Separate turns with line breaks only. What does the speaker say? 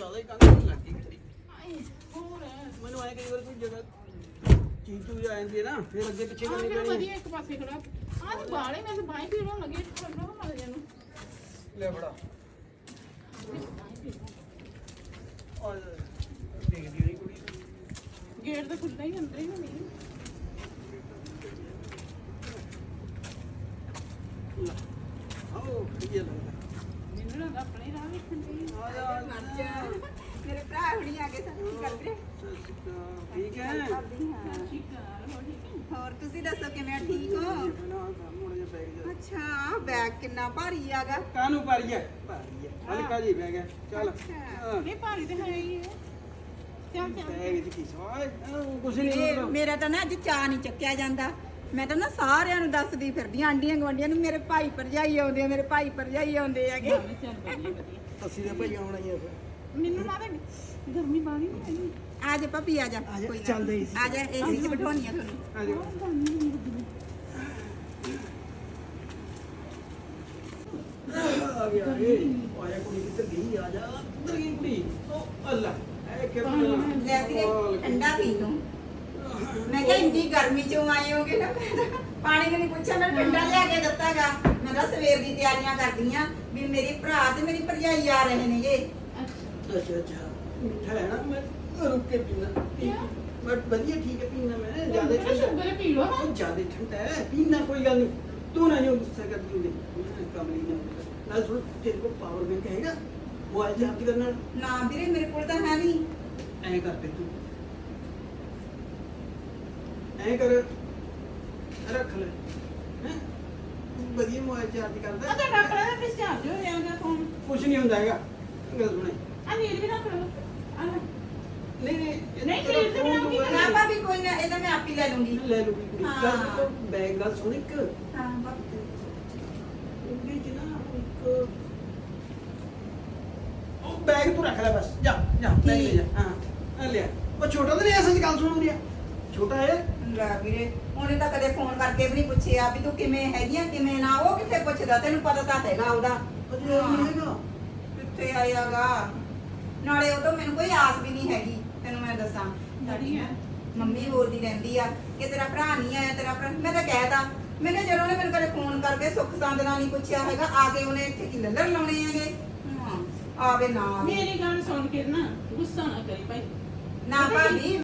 ਜ਼ਿਆਦਾ ਹੀ ਕੰਨ ਲੱਗ ਗਈ ਗੱਡੀ
ਆਏ ਹੋਰ
ਮੈਨੂੰ ਆਏ ਕਈ ਵਾਰ ਕੋਈ ਜਗ੍ਹਾ ਚੀਜ਼ ਚੂਜ਼ ਆ ਜਾਂਦੀ ਹੈ ਨਾ ਫਿਰ ਅੱਗੇ ਪਿੱਛੇ
ਆਹ
ਕਰਨੀ
ਕਿਹੜਾ
ਪੈਣੀ
ਵਧੀਆ ਇੱਕ ਪਾਸੇ ਖੜਾ। ਆਹ ਤੇ ਬਾਲੇ ਮੇਰੇ ਬਾਈ ਪੀੜੋਂ ਲੱਗੇ ਖੜਨਾ ਮਰ ਜਾਨੂੰ
ਲੈ ਬੜਾ ਔਰ ਦੇਖਦੀ ਨਹੀਂ ਕੁੜੀ।
ਗੇਟ ਤਾਂ ਖੁੱਲ੍ਹਾ ਹੀ ਅੰਦਰ ਹੀ ਹੋਣੀ
ਲੈ। ਆਓ ਇਹ ਲੱਗਦਾ।
ਆਪਣੇ ਰਾਹ ਵੇਖਣ ਦੀ
ਆ ਜਾ ਆ ਜਾ
ਮੇਰੇ ਭਰਾ ਹੁਣੀ ਆ ਗਏ ਸਤਿ ਸ਼੍ਰੀ ਅਕਾਲ ਵੀਰੇ
ਸਤਿ ਸ਼੍ਰੀ ਅਕਾਲ। ਠੀਕ ਹੈ
ਕਰਦੀ ਹਾਂ
ਠੀਕ ਆ ਹੋ ਠੀਕ ਹੈ
ਹੋਰ ਤੁਸੀਂ ਦੱਸੋ ਕਿਵੇਂ ਆ? ਠੀਕ ਹੋ?
ਮੁੜ ਜਾ ਬੈਗ ਜਾ
ਅੱਛਾ ਆਹ ਬੈਗ ਕਿੰਨਾ ਭਾਰੀ ਆਗਾ
ਕਾਨੂੰ ਭਾਰੀ ਹੈ? ਭਾਰੀ ਹੈ। ਹਲਕਾ ਜੀ ਬੈਗ ਹੈ। ਚੱਲ।
ਅੱਛਾ।
ਹਾਂ।
ਨਹੀਂ ਭਾਰੀ ਤੇ ਹੈ ਹੀ ਹੈ। ਚੱਲ ਚੱਲ।
ਬੈਗ ਚ ਕੀ ਸਵਾਏ ਕੁਛ ਨਹੀਂ
ਇਹ
ਹੁੰਦਾ।
ਮੇਰਾ ਤਾਂ ਨਾ ਅੱਜ ਚਾਹ ਨਹੀਂ ਚੱਕਿਆ ਜਾਂਦਾ। ਮੈਂ ਤਾਂ ਨਾ ਸਾਰਿਆਂ ਨੂੰ ਦੱਸਦੀ ਫਿਰਦੀ ਆਂ, ਆਂਡੀਆਂ ਗਵਾਂਡੀਆਂ ਨੂੰ ਮੇਰੇ ਭਾਈ ਭਰਜਾਈ ਆਉਂਦੇ ਆ ਮੇਰੇ ਭਾਈ ਭਰਜਾਈ ਆਉਂਦੇ ਹੈਗੇ।
ਅਸੀਂ ਦੇ ਭਾਈ ਆਉਣਾ ਹੀ ਆ ਫਿਰ।
ਮੈਨੂੰ ਨਾ ਤੇ ਗਰਮੀ ਬਾਣੀ ਨਹੀਂ ਹੈਗੀ
ਆ ਜਾ ਭਾਬੀ ਆ ਜਾ।
ਆ ਜਾ,
ਨਾ।
ਚੱਲਦੇ ਹੀ ਸੀ।
ਆ ਜਾ ਏਸੀ 'ਚ ਬਿਠਾਉਣੀ ਆ ਤੁਹਾਨੂੰ
ਆ ਜਾ।
ਬਹੁਤ ਗਰਮੀ ਨਹੀਂ ਲੱਗੀ
ਆ। ਗਿਆ ਏ। ਆਇਆ ਕੁੜੀ ਕਿੱਧਰ ਗਈ? ਆ ਜਾ। ਕਿੱਧਰ ਗਈ ਕੁੜੀ। ਉਹ ਅੱਲਾ। ਐ ਕਿ
ਲੈ ਵੀਰੇ ਠੰਡਾ ਪੀ ਤੂੰ। ਮੈਂ ਕਿਹਾ ਇੰਨੀ ਗਰਮੀ ਚੋਂ ਆਏ ਹੋਗੇ ਨਾ ਪਾਣੀ ਨਹੀਂ ਪੁੱਛਿਆ ਮੈਂ ਠੰਡਾ ਲਿਆ ਕੇ ਦਿੱਤਾਗਾ। ਮੈਂ ਤਾਂ ਸਵੇਰ ਦੀ ਤਿਆਰੀਆਂ ਕਰਦੀ ਆਂ ਵੀ ਮੇਰੇ ਭਰਾ ਤੇ ਮੇਰੀ ਭਰਜਾਈ ਆ ਰਹੇ ਨੇਗੇ।
ਅੱਛਾ
ਅੱਛਾ। ਅੱਛਾ ਮਿੱਠਾ ਹੈ ਨਾ ਮੈਂ ਰੁਕ ਕੇ ਪੀਣਾ ਬਟ ਵਧੀਆ ਠੀਕ ਹੈ ਪੀਣਾ ਮੈਂ ਜ਼ਿਆਦਾ
ਪੀ ਲੋ
ਠੰਡਾ ਹੈ ਪੀਣਾ ਕੋਈ ਗੱਲ ਨਹੀਂ। ਤੂੰ ਨਾ ਜੋ ਗੁੱਸਾ ਕਰਦੀ ਹੁੰਦੀ ਕਮਲੀ ਨਾ ਨਾਲ ਸੁਣ ਤੇਰੇ ਕੋਲ ਪਾਵਰ ਬੈਂਕ ਹੈਗਾ ਮੋਬਾਈਲ ਚਾਰਜ ਕਰਨ ਨਾਲ
ਨਾ ਵੀਰੇ ਮੇਰੇ ਕੋਲ ਤਾਂ ਹੈ ਨਹੀਂ।
ਐਂ ਕਰ ਦੇ ਤੂੰ। ਐਂ ਕਰ ਰੱਖ ਲੈ। ਹੈਂ? ਵਧੀਆ ਮੋਬਾਈਲ ਚਾਰਜ ਕਰਦਾ।
ਤਾਂ ਡਾਕਟਰ ਦਾ ਡਿਸਚਾਰਜ ਹੋ ਰਿਹਾ ਹੈਗਾ ਫੋਨ
ਕੁਝ ਨਹੀਂ ਹੁੰਦਾ ਹੈਗਾ। ਗੱਲ ਸੁਣੇ।
ਆ ਨੀਲ ਵੀ ਰੱਖ ਲਓ। ਆ ਲੈ।
ਨਹੀਂ ਨਹੀਂ
ਨਹੀਂ,
ਨਾ। ਭਾਬੀ ਕੋਈ ਨਾ ਇਹਦਾ ਮੈਂ ਆਪ ਹੀ ਲੈ ਲੂੰਗੀ।
ਲੈ ਲੂਗੀ ਕੁੜੀ
ਹਾਂ।
ਗੱਲ ਤੋਂ ਬੈਗ ਗੱਲ ਸੁਣ ਇੱਕ।
ਹਾਂ ਭਾਬੀ
ਉਹਦੇ ਚ ਨਾ ਇੱਕ ਉਹ ਬੈਗ ਤੂੰ ਰੱਖ ਲੈ ਬਸ। ਜਾ ਜਾ ਬੈਗ ਲੈ ਜਾ। ਹਾਂ ਆ ਲਿਆ। ਉਹ ਛੋਟਾ ਤਾਂ ਨਹੀਂ ਐਸਾ ਗੱਲ ਸੁਣ ਰਿਹਾ ਛੋਟਾ ਹੈ
ਲੈ ਵੀਰੇ। ਉਹਨੇ ਤਾਂ ਕਦੇ ਫੋਨ ਕਰਕੇ ਵੀ ਨਹੀਂ ਪੁੱਛਿਆ ਵੀ ਤੂੰ ਕਿਵੇਂ ਹੈਗੀਆਂ ਕਿਵੇਂ ਨਾ ਉਹ ਕਿੱਥੇ ਪੁੱਛਦਾ? ਤੈਨੂੰ ਪਤਾ ਤਾਂ ਹੈਗਾ ਉਹਦਾ।
ਅਜੇ ਇਹ ਨਹੀਂ ਹੈਗਾ
ਕਿੱਥੇ ਆਇਆਗਾ? ਨਾਲੇ ਉਹ ਤੋਂ ਮੈਨੂੰ ਕੋਈ ਆਸ ਵੀ ਨਹੀਂ ਹੈਗੀ। ਤੈਨੂੰ ਮੈਂ ਦੱਸਾਂ
ਸਾਡੀ।
ਮੰਮੀ ਬੋਲਦੀ ਰਹਿੰਦੀ ਆ ਕਿ ਤੇਰਾ ਭਰਾ ਨਹੀਂ ਆਇਆ ਤੇਰਾ ਭਰਾ ਮੈਂ ਤਾਂ ਕਹਿਤਾ ਮੈਂ ਕਿਹਾ ਜਦੋਂ ਉਹਨੇ ਮੈਨੂੰ ਕਦੇ ਫੋਨ ਕਰਕੇ ਸੁੱਖ ਸੰਦ ਨਾਲ ਨਹੀਂ ਪੁੱਛਿਆ ਹੈਗਾ ਆ ਕੇ ਉਹਨੇ ਇੱਥੇ ਕੀ ਲੱਲਰ ਲਾਉਣੇ ਹੈਗੇ? ਆਵੇ ਨਾ ਆਵੇ।
ਮੇਰੀ ਗੱਲ ਸੁਣ ਕੇ ਨਾ ਗੁੱਸਾ ਨਾ ਕਰੀ ਭਾਈ।
ਨਾ ਭਾਬੀ।